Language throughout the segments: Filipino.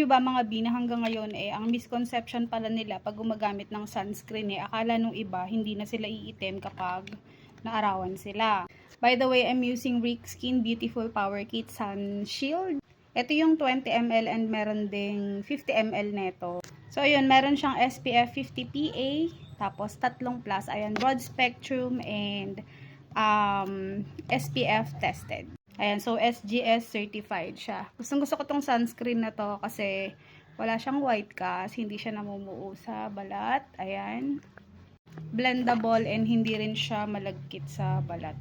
nyo ba mga B na hanggang ngayon eh, ang misconception pala nila pag gumagamit ng sunscreen eh, akala nung iba hindi na sila iitim kapag naarawan sila. By the way, I'm using Rick Skin Beautiful Power Kit Sun Shield. Ito yung 20 ml and meron ding 50 ml neto. So, yun, meron siyang SPF 50 PA, tapos tatlong plus, ayan, broad spectrum and um, SPF tested. Ayan, so SGS certified siya. Gustong gusto ko tong sunscreen na to kasi wala siyang white cast, hindi siya namumuo sa balat. Ayan. Blendable and hindi rin siya malagkit sa balat.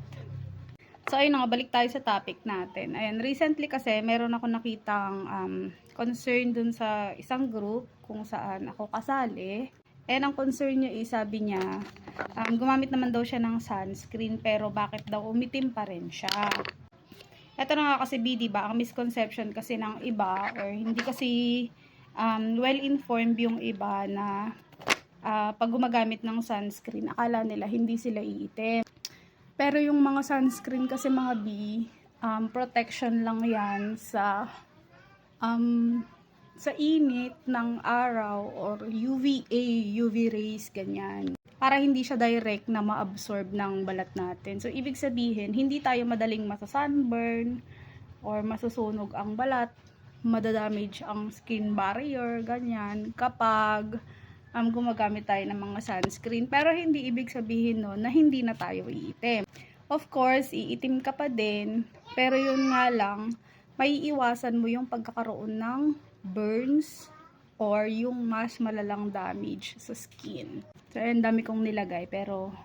So, ayun nga, balik tayo sa topic natin. Ayan, recently kasi, meron ako nakitang um, concern dun sa isang group kung saan ako kasali. And ang concern niya is, sabi niya, um, gumamit naman daw siya ng sunscreen, pero bakit daw umitim pa rin siya? Ito na nga kasi B, diba? Ang misconception kasi ng iba, or hindi kasi um, well-informed yung iba na uh, pag gumagamit ng sunscreen, akala nila hindi sila iitim. Pero yung mga sunscreen kasi mga B, um, protection lang yan sa um, sa init ng araw or UVA, UV rays, ganyan. Para hindi siya direct na ma-absorb ng balat natin. So, ibig sabihin, hindi tayo madaling masa-sunburn or masusunog ang balat, madadamage ang skin barrier, ganyan, kapag um, gumagamit tayo ng mga sunscreen. Pero hindi ibig sabihin no, na hindi na tayo iitim. Of course, iitim ka pa din, pero yun nga lang, may iwasan mo yung pagkakaroon ng burns or yung mas malalang damage sa skin. So, ayun, dami kong nilagay, pero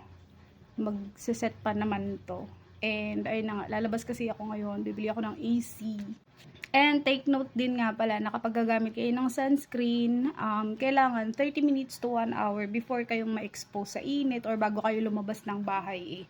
magsiset pa naman to. And, ayun na nga, lalabas kasi ako ngayon, bibili ako ng AC. And take note din nga pala na kapag gagamit kayo ng sunscreen, um, kailangan 30 minutes to 1 hour before kayong ma-expose sa init or bago kayo lumabas ng bahay eh,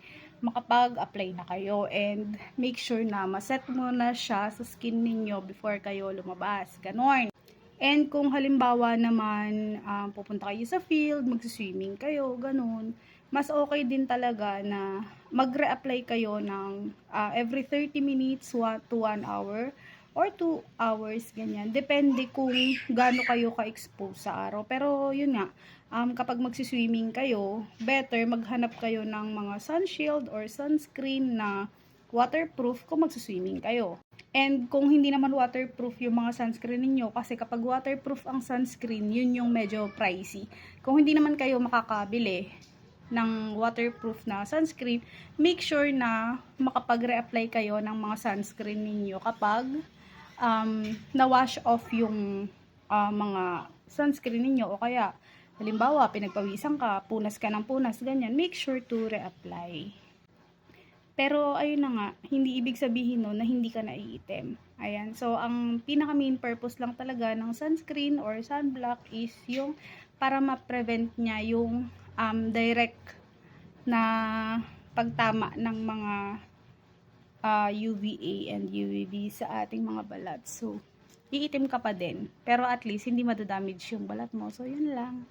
makapag-apply na kayo. And make sure na maset mo na siya sa skin ninyo before kayo lumabas. Ganon. And kung halimbawa naman um, pupunta kayo sa field, magsiswimming kayo, ganun, mas okay din talaga na mag-reapply kayo ng uh, every 30 minutes to 1 hour or 2 hours, ganyan. Depende kung gaano kayo ka-expose sa araw. Pero yun nga, um, kapag magsiswimming kayo, better maghanap kayo ng mga sunshield or sunscreen na waterproof kung magsiswimming kayo. And kung hindi naman waterproof yung mga sunscreen ninyo, kasi kapag waterproof ang sunscreen, yun yung medyo pricey. Kung hindi naman kayo makakabili ng waterproof na sunscreen, make sure na makapag-reapply kayo ng mga sunscreen ninyo kapag um, na-wash off yung uh, mga sunscreen ninyo o kaya halimbawa pinagpawisan ka, punas ka ng punas, ganyan, make sure to reapply. Pero, ayun na nga, hindi ibig sabihin no, na hindi ka naiitim. Ayan, so, ang pinaka main purpose lang talaga ng sunscreen or sunblock is yung para ma-prevent niya yung um, direct na pagtama ng mga uh, UVA and UVB sa ating mga balat. So, iitim ka pa din. Pero at least, hindi madadamage yung balat mo. So, yun lang.